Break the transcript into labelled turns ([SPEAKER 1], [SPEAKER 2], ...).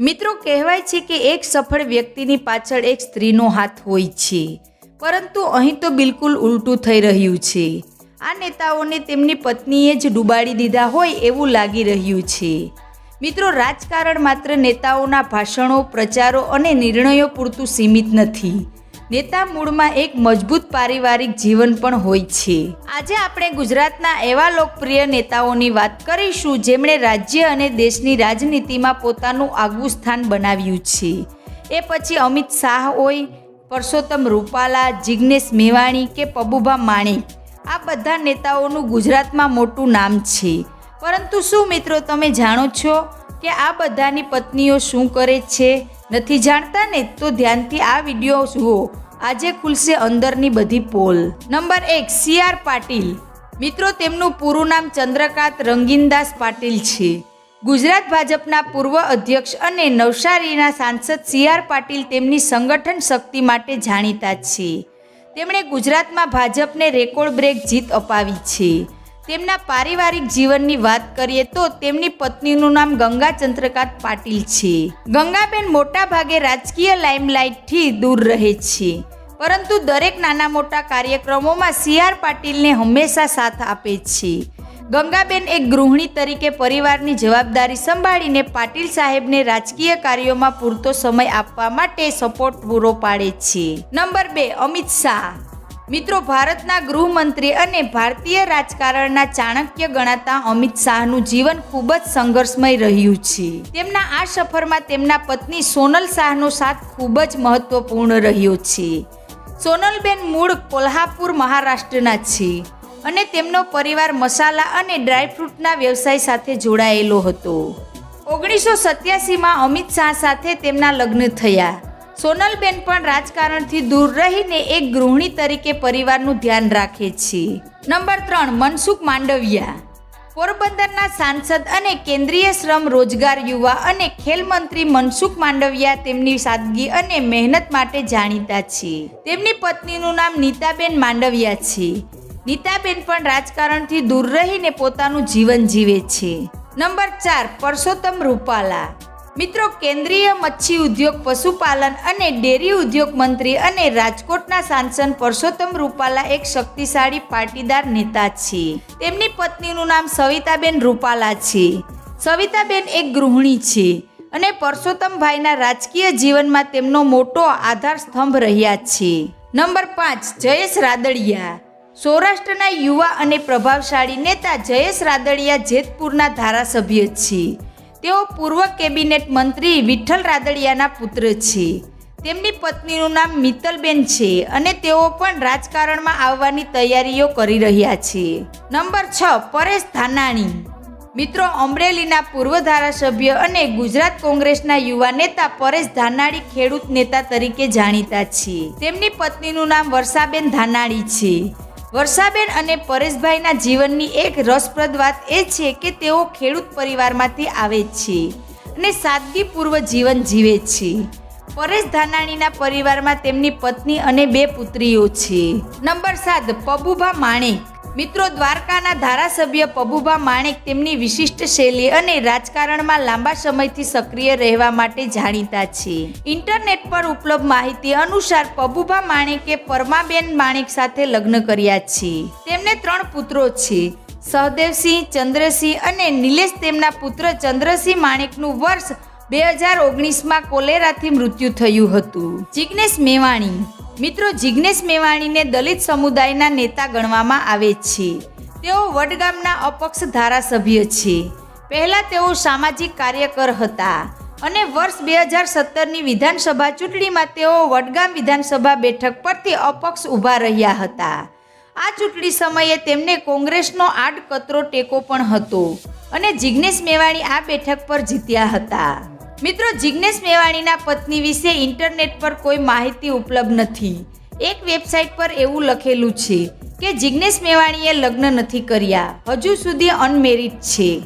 [SPEAKER 1] મિત્રો, કહેવાય છે કે એક સફળ વ્યક્તિની પાછળ એક સ્ત્રીનો હાથ હોય છે. પરંતુ અહીં તો બિલકુલ ઉલટું થઈ રહ્યું છે. આ નેતાઓને તેમની પત્નીએ જ ડૂબાડી દીધા હોય એવું લાગી રહ્યું છે. મિત્રો, રાજકારણ માત્ર નેતાઓના ભાષણો, પ્રચારો અને નિર્ણયો પૂરતું સીમિત નથી. નેતા મૂળમાં એક મજબૂત પારિવારિક જીવન પણ હોય છે. આજે આપણે ગુજરાતના એવા લોકપ્રિય નેતાઓની વાત કરીશું જેમણે રાજ્ય અને દેશની રાજનીતિમાં પોતાનું આગવું સ્થાન બનાવ્યું છે. એ પછી અમિત શાહ હોય, પરસોત્તમ રૂપાલા, જિગ્નેશ મેવાણી કે પબુભા માણેક આ બધા નેતાઓનું ગુજરાતમાં મોટું નામ છે. પરંતુ શું મિત્રો તમે જાણો છો કે આ બધાની પત્નીઓ શું કરે છે? નથી જાણતા ને તો ધ્યાનથી આ વીડિયો જુઓ. આજે ખુલશે અંદરની બધી પોલ. નંબર એક, સી આર પાટીલ. મિત્રો, તેમનું પૂરું નામ ચંદ્રકાંત રંગીનદાસ પાટીલ છે. ગુજરાત ભાજપના પૂર્વ અધ્યક્ષ અને નવસારીના સાંસદ સી આર પાટીલ તેમની સંગઠન શક્તિ માટે જાણીતા છે. તેમણે ગુજરાતમાં ભાજપને રેકોર્ડ બ્રેક જીત અપાવી છે. તેમના પારિવારિક જીવનની વાત કરીએ તો તેમની પત્નીનું નામ ગંગા ચંદ્રકાંત પાટીલ છે. ગંગાબેન મોટા ભાગે રાજકીય લાઇમલાઇટથી દૂર રહે છે. પરંતુ દરેક નાના મોટા કાર્યક્રમોમાં સી આર પાટીલને હંમેશા સાથ આપે છે. ગંગાબેન એક ગૃહિણી તરીકે પરિવારની જવાબદારી સંભાળીને પાટીલ સાહેબને રાજકીય કાર્યોમાં પૂરતો સમય આપવા માટે સપોર્ટ પૂરો પાડે છે. નંબર બે, અમિત શાહ. મિત્રો, ભારતના ગૃહમંત્રી અને ભારતીય રાજકારણના ચાણક્ય ગણાતા અમિત શાહનું જીવન ખૂબ જ સંઘર્ષમય રહ્યું છે. તેમના આ સફરમાં તેમના પત્ની સોનલ શાહનો સાથ ખૂબ જ મહત્વપૂર્ણ રહ્યો છે. સોનલબેન મૂળ કોલ્હાપુર મહારાષ્ટ્રના છે અને તેમનો પરિવાર મસાલા અને ડ્રાયફ્રૂટના વ્યવસાય સાથે જોડાયેલો હતો. ઓગણીસો સત્યાસીમાં અમિત શાહ સાથે તેમના લગ્ન થયા. સોનલબેન પણ રાજકારણથી દૂર રહીને એક ગૃહિણી તરીકે પરિવારનું ધ્યાન રાખે છે. નંબર ત્રણ, મનસુખ માંડવિયા. પોરબંદરના સાંસદ અને કેન્દ્રીય શ્રમ રોજગાર યુવા અને ખેલ મંત્રી મનસુખ માંડવિયા તેમની સાદગી અને મહેનત માટે જાણીતા છે. તેમની પત્નીનું નામ નીતાબેન માંડવિયા છે. નીતાબેન પણ રાજકારણથી દૂર રહીને પોતાનું જીવન જીવે છે. નંબર ચાર, પરસોત્તમ રૂપાલા. મિત્રો, કેન્દ્રીય મચ્છી ઉદ્યોગ, પશુપાલન અને ડેરી ઉદ્યોગ મંત્રી અને રાજકોટના સાંસદ પરસોત્તમ રૂપાલા એક શક્તિશાળી પાટીદાર નેતા છે. તેમની પત્નીનું નામ સવિતાબેન રૂપાલા છે. સવિતાબેન એક ગૃહિણી છે અને પરસોત્તમભાઈના રાજકીય જીવનમાં તેમનો મોટો આધાર સ્તંભ રહ્યા છે. નંબર પાંચ, જયેશ રાદડિયા. સૌરાષ્ટ્રના યુવા અને પ્રભાવશાળી નેતા જયેશ રાદડિયા જેતપુરના ધારાસભ્ય છે. તેઓ પૂર્વ કેબિનેટ મંત્રી વિઠ્ઠલ રાદડિયાના પુત્ર છે. તેમની પત્નીનું નામ મિત્તલબેન છે અને તેઓ પણ રાજકારણમાં આવવાની તૈયારીઓ કરી રહ્યા છે. નંબર છ, પરેશ ધાનાણી. મિત્રો, અમરેલીના પૂર્વ ધારાસભ્ય અને ગુજરાત કોંગ્રેસના યુવા નેતા પરેશ ધાનાણી ખેડૂત નેતા તરીકે જાણીતા છે. તેમની પત્નીનું નામ વર્ષાબેન ધાનાણી છે. વર્ષાબેન અને પરેશભાઈના જીવનની એક રસપ્રદ વાત એ છે કે તેઓ ખેડૂત પરિવારમાંથી આવે છે અને સાદગીપૂર્વક જીવન જીવે છે. પરેશ ધાનાણીના પરિવારમાં તેમની પત્ની અને બે પુત્રીઓ છે. નંબર સાત, પબુભા માણેક મિત્રો દ્વારકાના ધારાસભ્ય પબુભા માણેક તેમની વિશિષ્ટ શૈલી અને રાજકારણમાં લાંબા સમયથી સક્રિય રહેવા માટે જાણીતા છે. ઇન્ટરનેટ પર ઉપલબ્ધ માહિતી અનુસાર પબુભા માણેકે પરમાબેન માણેક સાથે લગ્ન કર્યા છે. તેમને ત્રણ પુત્રો છે. સહદેવસિંહ, ચંદ્રસિંહ અને નિલેશ તેમના પુત્ર ચંદ્રસિંહ માણેકનું વર્ષ બે હજાર ઓગણીસમાં કોલેરાથી મૃત્યુ થયું હતું. જિગ્નેશ મેવાણી મિત્રો જિગ્નેશ મેવાણીને દલિત સમુદાયના નેતા ગણવામાં આવે છે. તેઓ વડગામના અપક્ષ ધારાસભ્ય છે. પહેલા તેઓ સામાજિક કાર્યકર હતા અને વર્ષ બે હજાર સત્તરની વિધાનસભા ચૂંટણીમાં તેઓ વડગામ વિધાનસભા બેઠક પરથી અપક્ષ ઊભા રહ્યા હતા. આ ચૂંટણી સમયે તેમને કોંગ્રેસનો આડકતરો ટેકો પણ હતો અને જિગ્નેશ મેવાણી આ બેઠક પર જીત્યા હતા. મિત્રો, જિગ્નેશ મેવાણીના પત્ની વિશે ઇન્ટરનેટ પર કોઈ માહિતી ઉપલબ્ધ નથી. એક વેબસાઇટ પર એવું લખેલું છે કે જિગ્નેશ મેવાણીએ લગ્ન નથી કર્યા. હજુ સુધી અનમેરિડ છે.